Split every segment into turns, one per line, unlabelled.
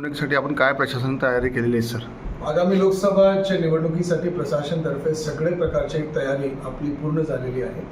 निवडणुकीसाठी आपण काय प्रशासन तयारी केलेली आहे सर?
आगामी लोकसभाच्या निवडणुकीसाठी प्रशासनतर्फे सगळे प्रकारची तयारी आपली पूर्ण झालेली आहे.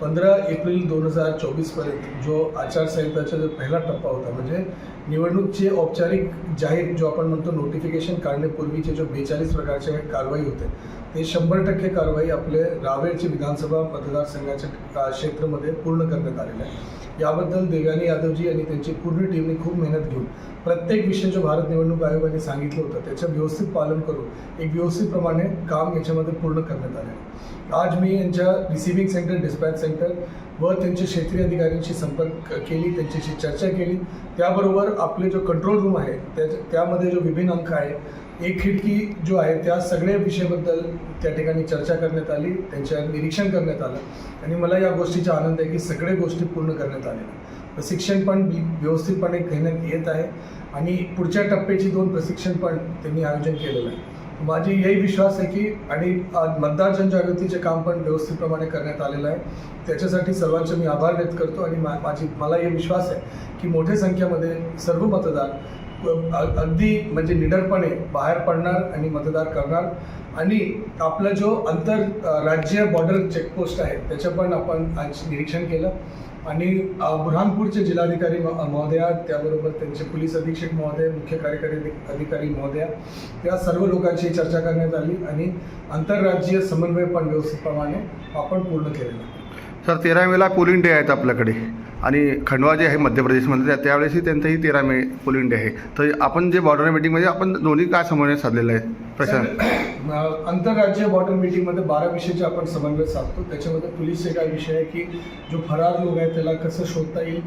पंधरा एप्रिल दोन हजार चोवीसपर्यंत जो आचारसंहिताचा जो पहिला टप्पा होता म्हणजे निवडणूकचे औपचारिक जाहीर जो आपण म्हणतो नोटिफिकेशन काढण्यापूर्वीचे जो बेचाळीस प्रकारचे कारवाई होते ते शंभर टक्के कारवाई आपले रावेरचे विधानसभा मतदारसंघाच्या क्षेत्रामध्ये पूर्ण करण्यात आलेले आहे. याबद्दल देवयानी यादवजी आणि त्यांची पूर्ण टीमने खूप मेहनत घेऊन प्रत्येक विषय जो भारत निवडणूक आयोगाने सांगितलं होतं. त्याचं व्यवस्थित पालन करून एक व्यवस्थितप्रमाणे काम याच्यामध्ये पूर्ण करण्यात आले आज मी यांच्या रिसिव्हिंग सेंटर डिस्पॅच सेंटर व त्यांच्या क्षेत्रीय अधिकाऱ्यांशी संपर्क केली त्यांच्याशी चर्चा केली. त्याबरोबर आपले जो कंट्रोल रूम आहे त्या त्यामध्ये जो विभिन्न अंक आहे एक खिडकी जो आहे त्या सगळ्या विषयाबद्दल त्या ठिकाणी चर्चा करण्यात आली त्यांच्या निरीक्षण करण्यात आलं. आणि मला या गोष्टीचा आनंद आहे की सगळ्या गोष्टी पूर्ण करण्यात आलेल्या प्रशिक्षण पण व्यवस्थितपणे घेण्यात येत आहे. आणि पुढच्या टप्प्याची दोन प्रशिक्षण पण त्यांनी आयोजन केलेलं आहे. माझी यही विश्वास आहे की आणि मतदार जनजागृतीचे काम पण व्यवस्थितप्रमाणे करण्यात आलेलं आहे. त्याच्यासाठी सर्वांचे मी आभार व्यक्त करतो आणि मा माझी मला हे विश्वास आहे की मोठ्या संख्येमध्ये सर्व मतदार अगदी म्हणजे निडरपणे बाहेर पडणार आणि मतदार करणार. आणि आपला जो आंतर राज्य बॉर्डर चेकपोस्ट आहे त्याचं पण आपण आज निरीक्षण केलं. आणि बुरहानपूरचे जिल्हाधिकारी म- महोदया त्याबरोबर त्यांचे पोलीस अधीक्षक महोदय मुख्य कार्यकारी अधिकारी महोदया या सर्व लोकांशी चर्चा करण्यात आली आणि आंतरराज्यीय समन्वय पण व्यवस्थितप्रमाणे आपण पूर्ण केलेला
सर तेरा मेला पोलिंग डे आहेत आपल्याकडे. आणि खंडवा जे आहे मध्य प्रदेशमध्ये त्या त्यावेळेसही त्यांचंही तेरा मे पोलिंग डे आहे. तर आपण जे बॉर्डर मीटिंगमध्ये आपण दोन्ही काय समन्वय साधलेलं आहे?
प्रशांत. आंतरराज्य बॉर्डर मीटिंगमध्ये बारा विषयाचे आपण समन्वय साधतो. त्याच्यामध्ये पोलीसचे काय विषय आहे की जो फरार लोक आहे त्याला कसं शोधता येईल?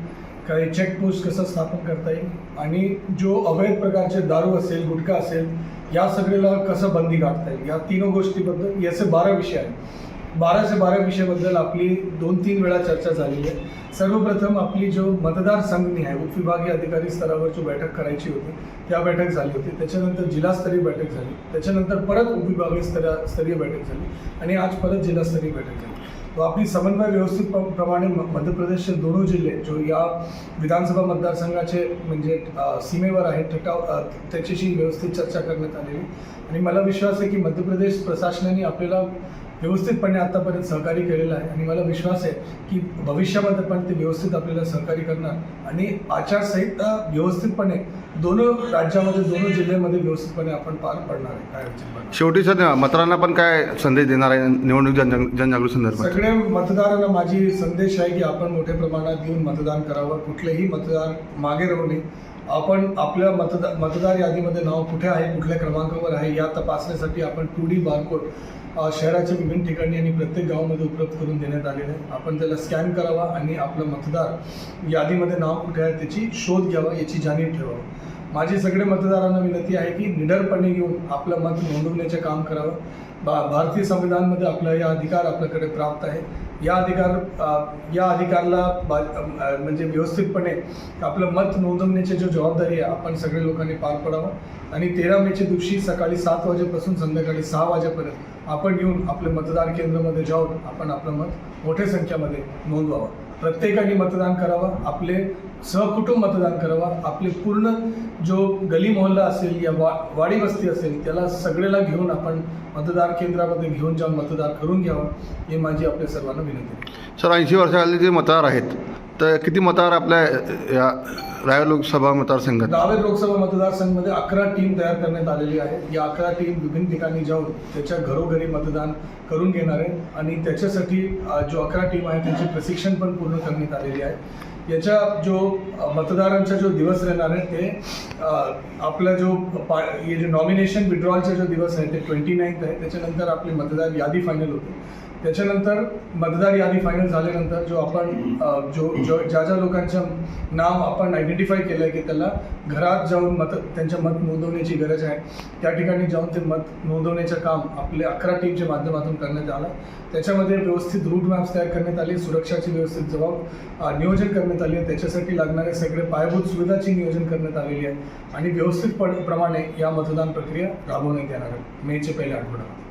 काही चेकपोस्ट कसं स्थापन करता येईल? आणि जो अवैध प्रकारचे दारू असेल गुटखा असेल या सगळ्याला कसं बंदी गाठता येईल? या तीन गोष्टीबद्दल याचे बारा विषय आहेत. बारा ते बारा विषयाबद्दल आपली दोन तीन वेळा चर्चा झाली आहे. सर्वप्रथम आपली जो मतदार संघनी आहे उपविभागीय अधिकारी स्तरावर जो बैठक करायची होती त्या बैठक झाली होती. त्याच्यानंतर जिल्हास्तरीय बैठक झाली. त्याच्यानंतर परत उपविभागीय स्तरा स्तरीय बैठक झाली आणि आज परत जिल्हास्तरीय बैठक झाली. तो आपली समन्वय व्यवस्थित प्रमाणे म- मध्य प्रदेशचे दोन्ही जिल्हे जो या विधानसभा मतदारसंघाचे म्हणजे सीमेवर आहे ठटाव त्याच्याशी व्यवस्थित चर्चा करण्यात आलेली. आणि मला विश्वास आहे की मध्य प्रदेश प्रशासनाने आपल्याला व्यवस्थितपणे आतापर्यंत सहकार्य केलेलं आहे. आणि मला विश्वास आहे की भविष्यामध्ये पण ते व्यवस्थित आपल्याला सहकार्य करणार. आणि आचारसंहिता व्यवस्थितपणे दोन राज्यामध्ये दोन जिल्ह्यामध्ये व्यवस्थितपणे आपण पार पडणार आहे. काय.
शेवटी सर मतदारांना पण काय संदेश देणार आहे निवडणूक जन जनजागृती संदर्भात
सगळे मतदारांना माझी संदेश आहे की आपण मोठ्या प्रमाणात येऊन मतदान करावं. कुठलेही मतदार मागे राहू नये. आपण आपल्या मतदार मतदार यादीमध्ये नाव कुठे आहे कुठल्या क्रमांकावर आहे या तपासण्यासाठी आपण टू डी बारकोड शहराच्या विभिन्न ठिकाणी आणि प्रत्येक गावामध्ये उपलब्ध करून देण्यात आलेलं आहे. आपण त्याला स्कॅन करावा आणि आपलं मतदार यादीमध्ये नाव कुठे आहे त्याची शोध घ्यावा याची जाणीव ठेवावं. माझी सगळे मतदारांना विनंती आहे की निडरपणे येऊन आपलं मत नोंदवण्याचे काम करावं. बा भारतीय संविधानमध्ये आपला या अधिकार आपल्याकडे प्राप्त आहे. या अधिकार या अधिकारला बा म्हणजे व्यवस्थितपणे आपलं मत नोंदवण्याची जो जबाबदारी आहे आपण सगळे लोकांनी पार पडावं. आणि तेरा मेच्या दिवशी सकाळी सात वाजेपासून संध्याकाळी सहा वाजेपर्यंत आपण येऊन आपले मतदार केंद्रामध्ये जाऊन आपण आपलं मत मोठ्या संख्येमध्ये नोंदवावं. प्रत्येकाने मतदान करावं आपले सहकुटुंब मतदान करावं आपले पूर्ण जो गली मोहल्ला असेल या वा वाडी वस्ती असेल त्याला सगळ्याला घेऊन आपण मतदार केंद्रामध्ये घेऊन जाऊन मतदान करून घ्यावं हे माझी आपल्या सर्वांना विनंती
सर ऐंशी वर्षाखाली जे मतदार आहेत तर किती मतदार आपल्या या राय लोकसभा मतदारसंघात?
रावेर लोकसभा मतदारसंघामध्ये अकरा टीम तयार करण्यात आलेली आहे. या अकरा टीम विभिन्न ठिकाणी जाऊन त्याच्या घरोघरी मतदान करून घेणार आहे आणि त्याच्यासाठी जो अकरा टीम आहे त्यांचे प्रशिक्षण पण पूर्ण करण्यात आलेली आहे. याच्या जो मतदारांचा जो दिवस राहणार आहे ते आपला जो पा हे जे नॉमिनेशन विड्रॉलचा जो दिवस आहे ते ट्वेंटी नाईन्थ आहे. त्याच्यानंतर आपली मतदार यादी फायनल होते. त्याच्यानंतर मतदार यादी फायनल झाल्यानंतर जो आपण जो जो ज्या ज्या लोकांचं नाव आपण आयडेंटिफाय केलं आहे की त्याला घरात जाऊन मत त्यांच्या मत नोंदवण्याची गरज आहे. त्या ठिकाणी जाऊन ते मत नोंदवण्याचं काम आपले अकरा टीमच्या माध्यमातून करण्यात आलं. त्याच्यामध्ये व्यवस्थित रूट मॅप्स तयार करण्यात आले सुरक्षाची व्यवस्थित जबाब नियोजन करण्यात आले. त्याच्यासाठी लागणारे सगळे पायाभूत सुविधाची नियोजन करण्यात आलेली आहे. आणि व्यवस्थितपणे प्रमाणे या मतदान प्रक्रिया राबवण्यात येणार आहे. मेचे पहिले आठवड्यात